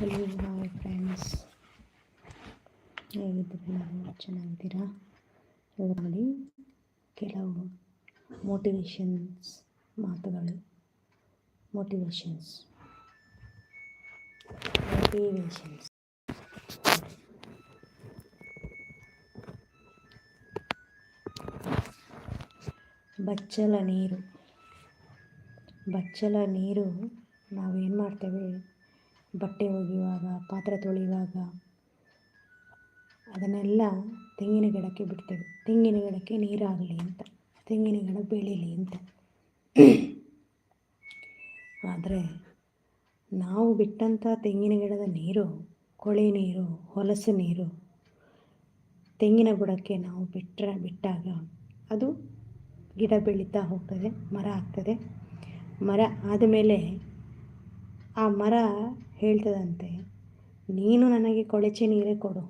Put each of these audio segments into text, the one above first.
Hello hi friends ಹೇಗಿದ್ದೀರಿ? ನಾವು ಚೆನ್ನಾಗಿದ್ದೀರಾ? ನೋಡಿ ಕೆಲವು ಮೋಟಿವೇಶನ್ಸ್ ಮಾತುಗಳು ಮೋಟಿವೇಶನ್ಸ್ ಮೋಟಿವೇಶನ್ಸ್ ಬಚ್ಚಲ ನೀರು. ಬಚ್ಚಲ ನೀರು ನಾವೇನು ಮಾಡ್ತೇವೆ? ಬಟ್ಟೆ ಒಗೆಯುವಾಗ, ಪಾತ್ರೆ ತೊಳೆಯುವಾಗ ಅದನ್ನೆಲ್ಲ ತೆಂಗಿನ ಗಿಡಕ್ಕೆ ಬಿಡ್ತೇವೆ. ತೆಂಗಿನ ಗಿಡಕ್ಕೆ ನೀರಾಗಲಿ ಅಂತ, ತೆಂಗಿನ ಗಿಡ ಬೆಳೀಲಿ ಅಂತ. ಆದರೆ ನಾವು ಬಿಟ್ಟಂಥ ತೆಂಗಿನ ಗಿಡದ ನೀರು, ಕೊಳೆ ನೀರು, ಹೊಲಸು ನೀರು, ತೆಂಗಿನ ಬುಡಕ್ಕೆ ನಾವು ಬಿಟ್ಟರೆ ಬಿಟ್ಟಾಗ ಅದು ಗಿಡ ಬೆಳೀತಾ ಹೋಗ್ತದೆ, ಮರ ಆಗ್ತದೆ. ಮರ ಆದಮೇಲೆ ಆ ಮರ ಹೇಳ್ತದಂತೆ, ನೀನು ನನಗೆ ಕೊಳಚೆ ನೀರೇ ಕೊಡು.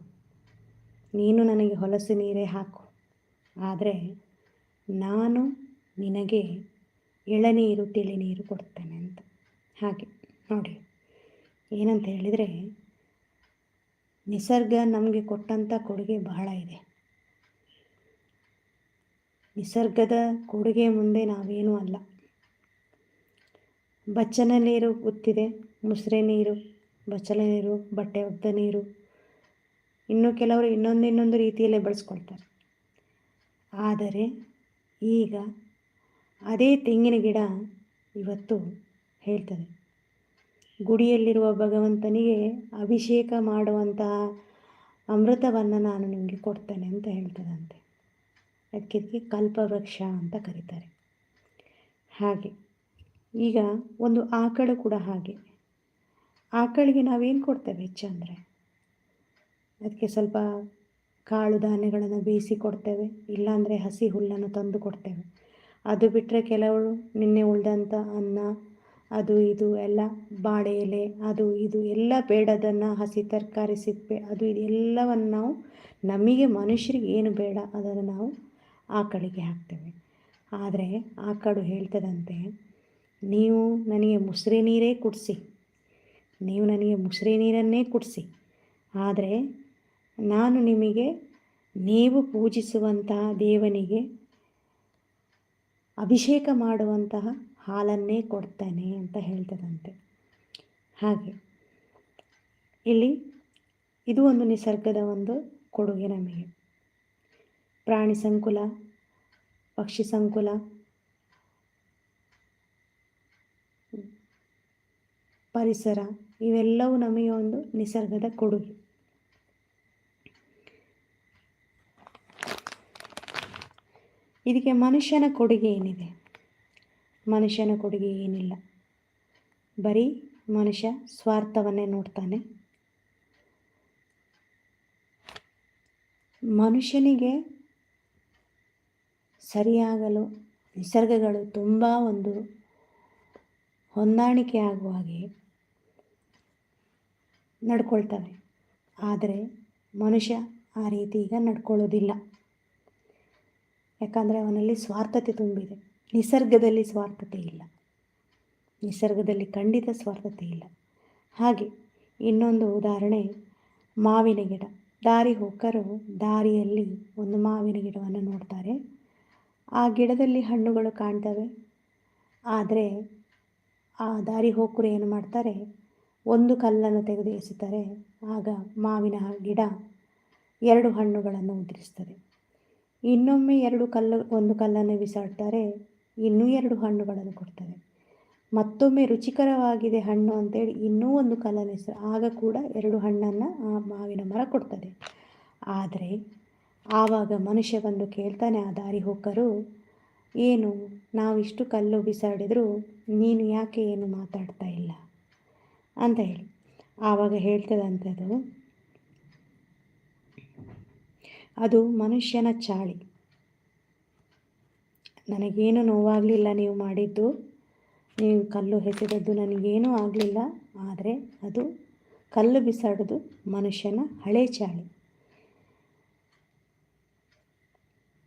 ನೀನು ನನಗೆ ಹೊಲಸು ನೀರೇ ಹಾಕು. ಆದರೆ ನಾನು ನಿನಗೆ ಎಳನೀರು, ತಿಳಿನೀರು ಕೊಡ್ತೇನೆ ಅಂತ. ಹಾಗೆ ನೋಡಿ, ಏನಂತ ಹೇಳಿದರೆ, ನಿಸರ್ಗ ನಮಗೆ ಕೊಟ್ಟಂಥ ಕೊಡುಗೆ ಬಹಳ ಇದೆ. ನಿಸರ್ಗದ ಕೊಡುಗೆ ಮುಂದೆ ನಾವೇನೂ ಅಲ್ಲ. ಬಚ್ಚನ ನೀರು ಗೊತ್ತಿದೆ ಮುಸ್ರೆ ನೀರು, ಬಚ್ಚಲ ನೀರು, ಬಟ್ಟೆ ಒಗ್ದ ನೀರು. ಇನ್ನು ಕೆಲವರು ಇನ್ನೊಂದು ಇನ್ನೊಂದು ರೀತಿಯಲ್ಲೇ ಬಳಸ್ಕೊಳ್ತಾರೆ. ಆದರೆ ಈಗ ಅದೇ ತೆಂಗಿನ ಗಿಡ ಇವತ್ತು ಹೇಳ್ತದೆ. ಗುಡಿಯಲ್ಲಿರುವ ಭಗವಂತನಿಗೆ ಅಭಿಷೇಕ ಮಾಡುವಂತಹ ಅಮೃತವನ್ನು ನಾನು ನಿಮಗೆ ಕೊಡ್ತೇನೆ ಅಂತ ಹೇಳ್ತದಂತೆ. ಅದಕ್ಕೆ ಕಲ್ಪವೃಕ್ಷ ಅಂತ ಕರೀತಾರೆ. ಹಾಗೆ ಈಗ ಒಂದು ಆಕಳು ಕೂಡ ಹಾಗೆ. ಆಕಳಿಗೆ ನಾವೇನು ಕೊಡ್ತೇವೆ ಹೆಚ್ಚು ಅಂದರೆ? ಅದಕ್ಕೆ ಸ್ವಲ್ಪ ಕಾಳು ಧಾನ್ಯಗಳನ್ನು ಬೇಯಿಸಿ ಕೊಡ್ತೇವೆ, ಇಲ್ಲಾಂದರೆ ಹಸಿ ಹುಲ್ಲನ್ನು ತಂದು ಕೊಡ್ತೇವೆ. ಅದು ಬಿಟ್ಟರೆ ಕೆಲವರು ನಿನ್ನೆ ಉಳಿದಂಥ ಅನ್ನ, ಅದು ಇದು ಎಲ್ಲ ಬಾಳೆ ಎಲೆ, ಅದು ಇದು ಎಲ್ಲ ಬೇಡದನ್ನು ಹಸಿ ತರಕಾರಿ, ಸಿಪ್ಪೆ, ಅದು ಇದೆಲ್ಲವನ್ನು ನಾವು ನಮಗೆ ಮನುಷ್ಯರಿಗೆ ಏನು ಬೇಡ ಅದನ್ನು ನಾವು ಆಕಳಿಗೆ ಹಾಕ್ತೇವೆ. ಆದರೆ ಆಕಳು ಹೇಳ್ತದಂತೆ, ನೀವು ನನಗೆ ಮುಸ್ರೆ ನೀರೇ ಕುಡಿಸಿ. ನೀವು ನನಗೆ ಮುಸ್ರೆ ನೀರನ್ನೇ ಕುಡಿಸಿ. ಆದರೆ ನಾನು ನಿಮಗೆ ನೀವು ಪೂಜಿಸುವಂತಹ ದೇವನಿಗೆ ಅಭಿಷೇಕ ಮಾಡುವಂತಹ ಹಾಲನ್ನೇ ಕೊಡ್ತೇನೆ ಅಂತ ಹೇಳ್ತದಂತೆ. ಹಾಗೆ. ಇಲ್ಲಿ ಇದು ಒಂದು ನಿಸರ್ಗದ ಒಂದು ಕೊಡುಗೆ ನಮಗೆ. ಪ್ರಾಣಿ ಸಂಕುಲ, ಪಕ್ಷಿ ಸಂಕುಲ, ಪರಿಸರ ಇವೆಲ್ಲವೂ ನಮಗೆ ಒಂದು ನಿಸರ್ಗದ ಕೊಡುಗೆ. ಇದಕ್ಕೆ ಮನುಷ್ಯನ ಕೊಡುಗೆ ಏನಿದೆ? ಮನುಷ್ಯನ ಕೊಡುಗೆ ಏನಿಲ್ಲ. ಬರೀ ಮನುಷ್ಯ ಸ್ವಾರ್ಥವನ್ನೇ ನೋಡ್ತಾನೆ. ಮನುಷ್ಯನಿಗೆ ಸರಿಯಾಗಲು, ನಿಸರ್ಗಗಳು ತುಂಬ ಒಂದು ಹೊಂದಾಣಿಕೆ ಆಗುವ ಹಾಗೆ ನಡ್ಕೊಳ್ತವೆ. ಆದರೆ ಮನುಷ್ಯ ಆ ರೀತಿ ಈಗ ನಡ್ಕೊಳ್ಳೋದಿಲ್ಲ. ಯಾಕಂದರೆ ಅವನಲ್ಲಿ ಸ್ವಾರ್ಥತೆ ತುಂಬಿದೆ. ನಿಸರ್ಗದಲ್ಲಿ ಸ್ವಾರ್ಥತೆ ಇಲ್ಲ. ನಿಸರ್ಗದಲ್ಲಿ ಖಂಡಿತ ಸ್ವಾರ್ಥತೆ ಇಲ್ಲ. ಹಾಗೆ ಇನ್ನೊಂದು ಉದಾಹರಣೆ, ಮಾವಿನ ಗಿಡ. ದಾರಿ ಹೋಕರು ದಾರಿಯಲ್ಲಿ ಒಂದು ಮಾವಿನ ಗಿಡವನ್ನು ನೋಡ್ತಾರೆ. ಆ ಗಿಡದಲ್ಲಿ ಹಣ್ಣುಗಳು ಕಾಣ್ತವೆ. ಆದರೆ ಆ ದಾರಿ ಹೋಕರು ಏನು ಮಾಡ್ತಾರೆ? ಒಂದು ಕಲ್ಲನ್ನು ತೆಗೆದು ಎಸೆತಾರೆ, ಆಗ ಮಾವಿನ ಗಿಡ ಎರಡು ಹಣ್ಣುಗಳನ್ನು ಉದುರಿಸ್ತದೆ. ಇನ್ನೊಮ್ಮೆ ಎರಡು ಕಲ್ಲು, ಒಂದು ಕಲ್ಲನ್ನು ಬಿಸಾಡ್ತಾರೆ ಇನ್ನೂ ಎರಡು ಹಣ್ಣುಗಳನ್ನು ಕೊಡ್ತಾರೆ ಮತ್ತೊಮ್ಮೆ ರುಚಿಕರವಾಗಿದೆ ಹಣ್ಣು ಅಂತೇಳಿ ಇನ್ನೂ ಒಂದು ಕಲ್ಲನ್ನು ಹೆಸರು, ಆಗ ಕೂಡ ಎರಡು ಹಣ್ಣನ್ನು ಆ ಮಾವಿನ ಮರ ಕೊಡ್ತದೆ. ಆದರೆ ಆವಾಗ ಮನುಷ್ಯ ಬಂದು ಕೇಳ್ತಾನೆ, ಆ ದಾರಿ ಹೋಕರು ಏನು ನಾವಿಷ್ಟು ಕಲ್ಲು ಬಿಸಾಡಿದರೂ ನೀನು ಯಾಕೆ ಏನು ಮಾತಾಡ್ತಾ ಇಲ್ಲ? ಅಂತ ಹೇಳಿ. ಆವಾಗ ಹೇಳ್ತದಂಥದ್ದು ಅದು ಮನುಷ್ಯನ ಚಾಳಿ. ನನಗೇನು ನೋವಾಗಲಿಲ್ಲ ನೀವು ಮಾಡಿದ್ದು. ನೀವು ಕಲ್ಲು ಎಸೆದದ್ದು ನನಗೇನೂ ಆಗಲಿಲ್ಲ. ಆದರೆ ಅದು ಕಲ್ಲು ಬಿಸಾಡೋದು ಮನುಷ್ಯನ ಹಳೆ ಚಾಳಿ.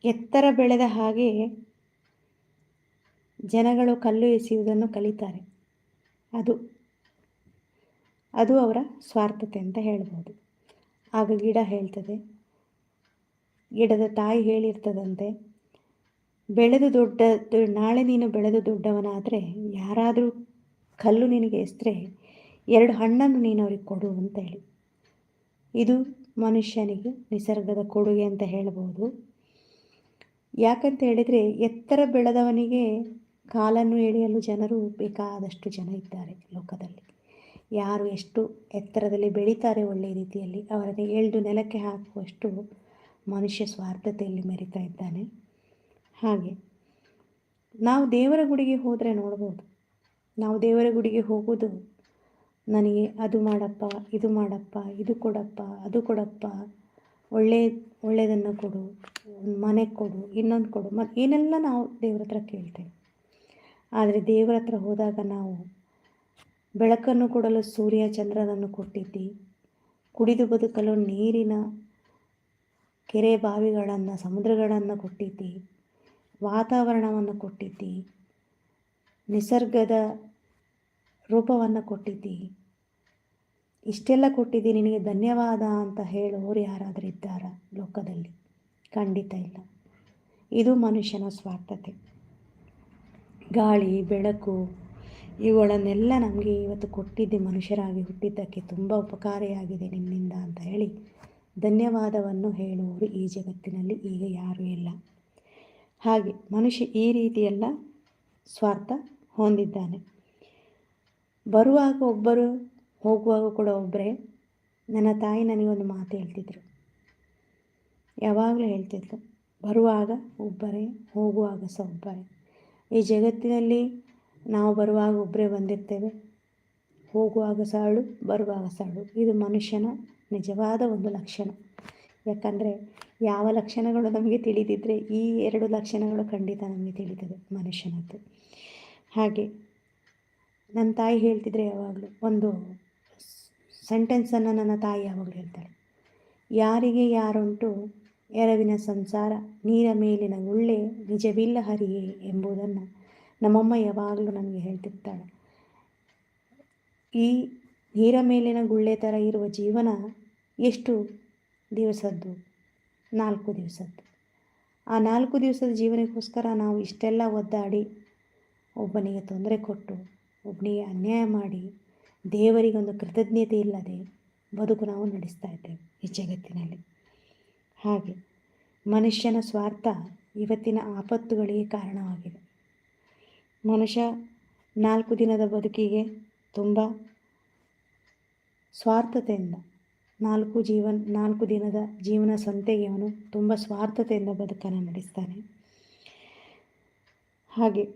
ಎತ್ತರ ಬೆಳೆದ ಹಾಗೆ ಜನಗಳು ಕಲ್ಲು ಎಸೆಯುವುದನ್ನು ಕಲಿತಾರೆ. ಅದು ಅದು ಅವರ ಸ್ವಾರ್ಥತೆ ಅಂತ ಹೇಳ್ಬೋದು. ಆಗ ಗಿಡ ಹೇಳ್ತದೆ, ಗಿಡದ ತಾಯಿ ಹೇಳಿರ್ತದಂತೆ, ಬೆಳೆದು ದೊಡ್ಡ, ನಾಳೆ ನೀನು ಬೆಳೆದು ದೊಡ್ಡವನಾದರೆ ಯಾರಾದರೂ ಕಲ್ಲು ನಿನಗೆ ಎಸ್ತ್ರೆ ಎರಡು ಹಣ್ಣನ್ನು ನೀನು ಅವ್ರಿಗೆ ಕೊಡು ಅಂತ ಹೇಳಿ. ಇದು ಮನುಷ್ಯನಿಗೆ ನಿಸರ್ಗದ ಕೊಡುಗೆ ಅಂತ ಹೇಳ್ಬೋದು. ಯಾಕಂತ ಹೇಳಿದರೆ ಎತ್ತರ ಬೆಳೆದವನಿಗೆ ಕಾಲನ್ನು ಎಳೆಯಲು ಜನರು ಬೇಕಾದಷ್ಟು ಜನ ಇದ್ದಾರೆ ಲೋಕದಲ್ಲಿ. ಯಾರು ಎಷ್ಟು ಎತ್ತರದಲ್ಲಿ ಬೆಳೀತಾರೆ ಒಳ್ಳೆಯ ರೀತಿಯಲ್ಲಿ ಅವರನ್ನು ಎಳೆದು ನೆಲಕ್ಕೆ ಹಾಕುವಷ್ಟು ಮನುಷ್ಯ ಸ್ವಾರ್ಥತೆಯಲ್ಲಿ ಮೆರಿತಾ ಇದ್ದಾನೆ. ಹಾಗೆ ನಾವು ದೇವರ ಗುಡಿಗೆ ಹೋದರೆ ನೋಡ್ಬೋದು. ನಾವು ದೇವರ ಗುಡಿಗೆ ಹೋಗೋದು ನನಗೆ ಅದು ಮಾಡಪ್ಪ, ಇದು ಮಾಡಪ್ಪ, ಇದು ಕೊಡಪ್ಪ, ಅದು ಕೊಡಪ್ಪ, ಒಳ್ಳೆ, ಒಳ್ಳೆಯದನ್ನು ಕೊಡು, ಒಂದು ಮನೆ ಕೊಡು, ಇನ್ನೊಂದು ಕೊಡು ಮತ್ತು ಏನೆಲ್ಲ ನಾವು ದೇವ್ರ ಹತ್ರ ಕೇಳ್ತೇವೆ. ಆದರೆ ದೇವರ ಹತ್ರ ಹೋದಾಗ ನಾವು ಬೆಳಕನ್ನು ಕೊಡಲು ಸೂರ್ಯ ಚಂದ್ರನನ್ನು ಕೊಟ್ಟಿದ್ದಿ. ಕುಡಿದು ಬದುಕಲು ನೀರಿನ ಕೆರೆ ಬಾವಿಗಳನ್ನು, ಸಮುದ್ರಗಳನ್ನು ಕೊಟ್ಟಿದ್ದಿ. ವಾತಾವರಣವನ್ನು ಕೊಟ್ಟಿದ್ದಿ. ನಿಸರ್ಗದ ರೂಪವನ್ನು ಕೊಟ್ಟಿದ್ದಿ. ಇಷ್ಟೆಲ್ಲ ಕೊಟ್ಟಿದ್ದಿ ನಿನಗೆ ಧನ್ಯವಾದ ಅಂತ ಹೇಳುವವರು ಯಾರಾದರೂ ಇದ್ದಾರಾ ಲೋಕದಲ್ಲಿ? ಖಂಡಿತ ಇಲ್ಲ. ಇದು ಮನುಷ್ಯನ ಸ್ವಾರ್ಥತೆ. ಗಾಳಿ, ಬೆಳಕು ಇವುಗಳನ್ನೆಲ್ಲ ನಮಗೆ ಇವತ್ತು ಕೊಟ್ಟಿದ್ದೆ ಮನುಷ್ಯರಾಗಿ ಹುಟ್ಟಿದ್ದಕ್ಕೆ ತುಂಬ ಉಪಕಾರಿಯಾಗಿದೆ ನಿಮ್ಮಿಂದ ಅಂತ ಹೇಳಿ ಧನ್ಯವಾದವನ್ನು ಹೇಳುವವರು ಈ ಜಗತ್ತಿನಲ್ಲಿ ಈಗ ಯಾರೂ ಇಲ್ಲ. ಹಾಗೆ ಮನುಷ್ಯ ಈ ರೀತಿಯೆಲ್ಲ ಸ್ವಾರ್ಥ ಹೊಂದಿದ್ದಾನೆ. ಬರುವಾಗ ಒಬ್ಬರು, ಹೋಗುವಾಗ ಕೂಡ ಒಬ್ಬರೇ ನನ್ನ ತಾಯಿ ನನಗೊಂದು ಮಾತು ಹೇಳ್ತಿದ್ರು. ಯಾವಾಗಲೂ ಹೇಳ್ತಿದ್ರು. ಬರುವಾಗ ಒಬ್ಬರೇ, ಹೋಗುವಾಗ ಸಹ ಒಬ್ಬರೇ. ಈ ಜಗತ್ತಿನಲ್ಲಿ ನಾವು ಬರುವಾಗ ಒಬ್ಬರೇ ಬಂದಿರ್ತೇವೆ. ಹೋಗುವಾಗ ಸಾಳು, ಬರುವಾಗ ಸಾಳು. ಇದು ಮನುಷ್ಯನ ನಿಜವಾದ ಒಂದು ಲಕ್ಷಣ. ಯಾಕಂದರೆ ಯಾವ ಲಕ್ಷಣಗಳು ನಮಗೆ ತಿಳಿದಿದ್ದರೆ ಈ ಎರಡು ಲಕ್ಷಣಗಳು ಖಂಡಿತ ನಮಗೆ ತಿಳಿತದೆ ಮನುಷ್ಯನದ್ದು ಹಾಗೆ ನನ್ನ ತಾಯಿ ಹೇಳ್ತಿದ್ರೆ ಯಾವಾಗಲೂ ಒಂದು ಸೆಂಟೆನ್ಸನ್ನು ನನ್ನ ತಾಯಿ ಯಾವಾಗಲೂ ಹೇಳ್ತಾಳೆ. ಯಾರಿಗೆ ಯಾರುಂಟು ಎರವಿನ ಸಂಸಾರ, ನೀರ ಮೇಲಿನ ಉಳ್ಳೆ ನಿಜವಿಲ್ಲ ಹರಿಯೇ ಎಂಬುದನ್ನು ನಮ್ಮಮ್ಮ ಯಾವಾಗಲೂ ನನಗೆ ಹೇಳ್ತಿರ್ತಾಳೆ, ಈ ನೀರ ಮೇಲಿನ ಗುಳ್ಳೆ ಥರ ಇರುವ ಜೀವನ ಎಷ್ಟು ದಿವಸದ್ದು? ನಾಲ್ಕು ದಿವಸದ್ದು. ಆ ನಾಲ್ಕು ದಿವಸದ ಜೀವನಕ್ಕೋಸ್ಕರ ನಾವು ಇಷ್ಟೆಲ್ಲ ಒದ್ದಾಡಿ ಒಬ್ಬನಿಗೆ ತೊಂದರೆ ಕೊಟ್ಟು, ಒಬ್ಬನಿಗೆ ಅನ್ಯಾಯ ಮಾಡಿ, ದೇವರಿಗೊಂದು ಕೃತಜ್ಞತೆ ಇಲ್ಲದೆ ಬದುಕು ನಾವು ನಡೆಸ್ತಾ ಇದ್ದೇವೆ ಈ ಜಗತ್ತಿನಲ್ಲಿ. ಹಾಗೆ ಮನುಷ್ಯನ ಸ್ವಾರ್ಥ ಇವತ್ತಿನ ಆಪತ್ತುಗಳಿಗೆ ಕಾರಣವಾಗಿದೆ. ಮನುಷ್ಯ ನಾಲ್ಕು ದಿನದ ಬದುಕಿಗೆ ತುಂಬ ಸ್ವಾರ್ಥತೆಯಿಂದ ನಾಲ್ಕು ಜೀವನ, ನಾಲ್ಕು ದಿನದ ಜೀವನ ಸಂತೆಗೆ ಅವನು ತುಂಬ ಸ್ವಾರ್ಥತೆಯಿಂದ ಬದುಕನ್ನು ನಡೆಸ್ತಾನೆ. ಹಾಗೆ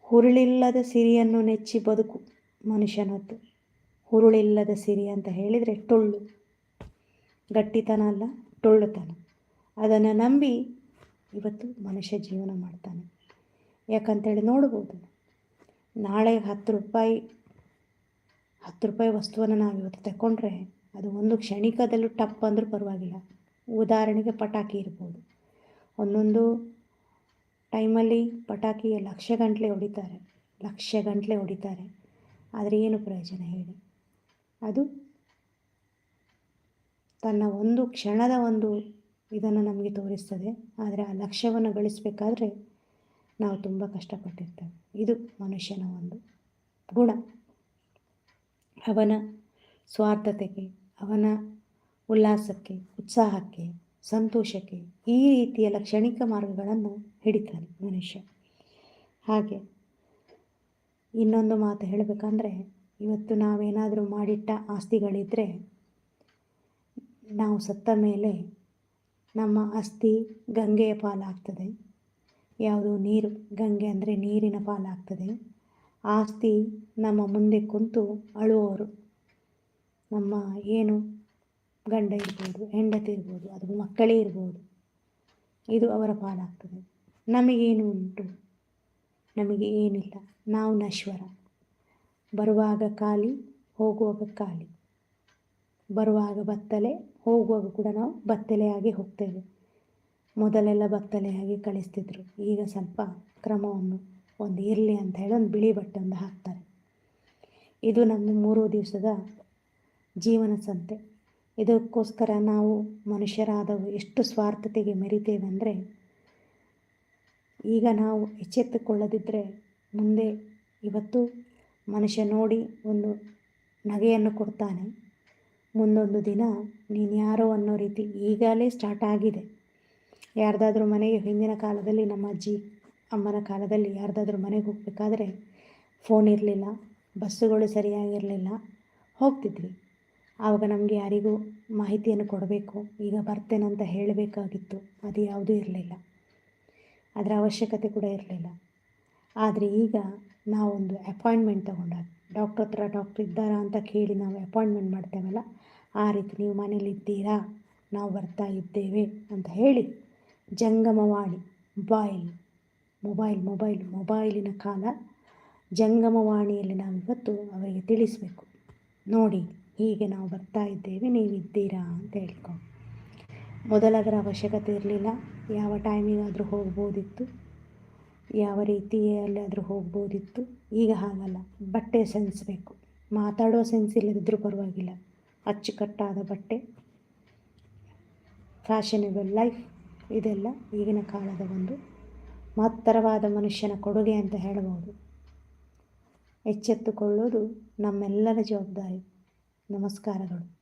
ಹುರುಳಿಲ್ಲದ ಸಿರಿಯನ್ನು ನೆಚ್ಚಿ ಬದುಕು ಮನುಷ್ಯನದ್ದು. ಹುರುಳಿಲ್ಲದ ಸಿರಿ ಅಂತ ಹೇಳಿದರೆ ಟೊಳ್ಳು. ಗಟ್ಟಿತನ ಅಲ್ಲ, ಟೊಳ್ಳುತನ. ಅದನ್ನು ನಂಬಿ ಇವತ್ತು ಮನುಷ್ಯ ಜೀವನ ಮಾಡ್ತಾನೆ. ಯಾಕಂತೇಳಿ ನೋಡ್ಬೋದು. ನಾಳೆ ಹತ್ತು ರೂಪಾಯಿ ಹತ್ತು ರೂಪಾಯಿ ವಸ್ತುವನ್ನು ನಾವು ಇವತ್ತು ತಗೊಂಡ್ರೆ ಅದು ಒಂದು ಕ್ಷಣಿಕದಲ್ಲೂ ಟಪ್ ಅಂದರೂ ಪರವಾಗಿಲ್ಲ. ಉದಾಹರಣೆಗೆ ಪಟಾಕಿ ಇರ್ಬೋದು. ಒಂದೊಂದು ಟೈಮಲ್ಲಿ ಪಟಾಕಿ ಲಕ್ಷ ಗಂಟಲೆ ಹೊಡಿತಾರೆ. ಲಕ್ಷ ಗಂಟಲೆ ಹೊಡಿತಾರೆ. ಆದರೆ ಏನು ಪ್ರಯೋಜನ ಹೇಳಿ? ಅದು ತನ್ನ ಒಂದು ಕ್ಷಣದ ಒಂದು ಇದನ್ನು ನಮಗೆ ತೋರಿಸ್ತದೆ. ಆದರೆ ಆ ಲಕ್ಷ್ಯವನ್ನು ಗಳಿಸಬೇಕಾದ್ರೆ ನಾವು ತುಂಬ ಕಷ್ಟಪಟ್ಟಿರ್ತೇವೆ. ಇದು ಮನುಷ್ಯನ ಒಂದು ಗುಣ. ಅವನ ಸ್ವಾರ್ಥತೆಗೆ, ಅವನ ಉಲ್ಲಾಸಕ್ಕೆ, ಉತ್ಸಾಹಕ್ಕೆ, ಸಂತೋಷಕ್ಕೆ ಈ ರೀತಿಯ ಲಕ್ಷಣಿಕ ಮಾರ್ಗಗಳನ್ನು ಹಿಡಿತಾನೆ ಮನುಷ್ಯ. ಹಾಗೆ ಇನ್ನೊಂದು ಮಾತು ಹೇಳಬೇಕಂದ್ರೆ, ಇವತ್ತು ನಾವೇನಾದರೂ ಮಾಡಿಟ್ಟ ಆಸ್ತಿಗಳಿದ್ದರೆ ನಾವು ಸತ್ತ ಮೇಲೆ ನಮ್ಮ ಆಸ್ತಿ ಗಂಗೆಯ ಪಾಲಾಗ್ತದೆ. ಯಾವುದು? ನೀರು. ಗಂಗೆ ಅಂದರೆ ನೀರಿನ ಪಾಲಾಗ್ತದೆ. ಆಸ್ತಿ ನಮ್ಮ ಮುಂದೆ ಕುಂತು ಅಳುವವರು. ನಮ್ಮ ಏನು ಗಂಡ ಇರ್ಬೋದು, ಹೆಂಡತಿ ಇರ್ಬೋದು, ಅದು ಮಕ್ಕಳೇ ಇರ್ಬೋದು, ಇದು ಅವರ ಪಾಲಾಗ್ತದೆ. ನಮಗೇನು ಉಂಟು? ನಮಗೆ ಏನಿಲ್ಲ. ನಾವು ನಶ್ವರ. ಬರುವಾಗ ಖಾಲಿ, ಹೋಗುವಾಗ ಖಾಲಿ. ಬರುವಾಗ ಬತ್ತಲೆ, ಹೋಗುವಾಗ ಕೂಡ ನಾವು ಬತ್ತಲೆಯಾಗಿ ಹೋಗ್ತೇವೆ. ಮೊದಲೆಲ್ಲ ಬತ್ತಲೆಯಾಗಿ ಕಳಿಸ್ತಿದ್ರು. ಈಗ ಸ್ವಲ್ಪ ಕ್ರಮವನ್ನು ಒಂದು ಇರಲಿ ಅಂತ ಹೇಳಿ ಒಂದು ಬಿಳಿ ಬಟ್ಟೆ ಒಂದು ಹಾಕ್ತಾರೆ. ಇದು ನಮ್ಮ ಮೂರು ದಿವಸದ ಜೀವನ ಸಂತೆ. ಇದಕ್ಕೋಸ್ಕರ ನಾವು ಮನುಷ್ಯರಾದವು ಎಷ್ಟು ಸ್ವಾರ್ಥತೆಗೆ ಮೆರಿತೇವೆ ಅಂದರೆ, ಈಗ ನಾವು ಎಚ್ಚೆತ್ತುಕೊಳ್ಳದಿದ್ದರೆ ಮುಂದೆ ಇವತ್ತು ಮನುಷ್ಯ ನೋಡಿ ಒಂದು ನಗೆಯನ್ನು ಕೊಡ್ತಾನೆ. ಮುಂದೊಂದು ದಿನ ನೀನು ಯಾರೋ ಅನ್ನೋ ರೀತಿ ಈಗಲೇ ಸ್ಟಾರ್ಟ್ ಆಗಿದೆ. ಯಾರ್ದಾದ್ರೂ ಮನೆಗೆ ಹಿಂದಿನ ಕಾಲದಲ್ಲಿ ನಮ್ಮ ಅಜ್ಜಿ, ಅಮ್ಮನ ಕಾಲದಲ್ಲಿ ಯಾರ್ದಾದ್ರೂ ಮನೆಗೆ ಹೋಗಬೇಕಾದ್ರೆ ಫೋನ್ ಇರಲಿಲ್ಲ, ಬಸ್ಸುಗಳು ಸರಿಯಾಗಿರಲಿಲ್ಲ, ಹೋಗ್ತಿದ್ವಿ. ಆವಾಗ ನಮಗೆ ಯಾರಿಗೂ ಮಾಹಿತಿಯನ್ನು ಕೊಡಬೇಕು, ಈಗ ಬರ್ತೇನಂತ ಹೇಳಬೇಕಾಗಿತ್ತು. ಅದು ಯಾವುದೂ ಇರಲಿಲ್ಲ. ಅದರ ಅವಶ್ಯಕತೆ ಕೂಡ ಇರಲಿಲ್ಲ. ಆದರೆ ಈಗ ನಾವೊಂದು ಅಪಾಯಿಂಟ್ಮೆಂಟ್ ತೊಗೊಂಡಾಗ ಡಾಕ್ಟ್ರ್ ಹತ್ರ ಡಾಕ್ಟ್ರ್ ಇದ್ದಾರಾ ಅಂತ ಕೇಳಿ ನಾವು ಅಪಾಯಿಂಟ್ಮೆಂಟ್ ಮಾಡ್ತೇವಲ್ಲ, ಆ ರೀತಿ ನೀವು ಮನೇಲಿದ್ದೀರಾ, ನಾವು ಬರ್ತಾ ಇದ್ದೇವೆ ಅಂತ ಹೇಳಿ ಜಂಗಮವಾಣಿ, ಮೊಬೈಲ್ ಮೊಬೈಲ್ ಮೊಬೈಲ್, ಮೊಬೈಲಿನ ಕಾಲ. ಜಂಗಮವಾಣಿಯಲ್ಲಿ ನಾವಿವತ್ತು ಅವರಿಗೆ ತಿಳಿಸಬೇಕು. ನೋಡಿ, ಹೀಗೆ ನಾವು ಬರ್ತಾ ಇದ್ದೇವೆ, ನೀವಿದ್ದೀರಾ ಅಂತ ಹೇಳ್ಕೊಂಡು ಮೊದಲದರ ಅವಶ್ಯಕತೆ ಇರಲಿಲ್ಲ. ಯಾವ ಟೈಮಿಗಾದರೂ ಹೋಗ್ಬೋದಿತ್ತು. ಯಾವ ರೀತಿಯಲ್ಲಾದರೂ ಹೋಗ್ಬೋದಿತ್ತು. ಈಗ ಹಾಗಲ್ಲ. ಬಟ್ಟೆ ಸೆನ್ಸ್ ಬೇಕು ಮಾತಾಡೋ ಸೆನ್ಸ್ ಇಲ್ಲದಿದ್ದರೂ ಪರವಾಗಿಲ್ಲ. ಅಚ್ಚುಕಟ್ಟಾದ ಬಟ್ಟೆ. Fashionable life. ಇದೆಲ್ಲ ಈಗಿನ ಕಾಲದ ಒಂದು ಮಹತ್ತರವಾದ ಮನುಷ್ಯನ ಕೊಡುಗೆ ಅಂತ ಹೇಳಬಹುದು. ಎಚ್ಚೆತ್ತುಕೊಳ್ಳೋದು ನಮ್ಮೆಲ್ಲರ ಜವಾಬ್ದಾರಿ. ನಮಸ್ಕಾರಗಳು.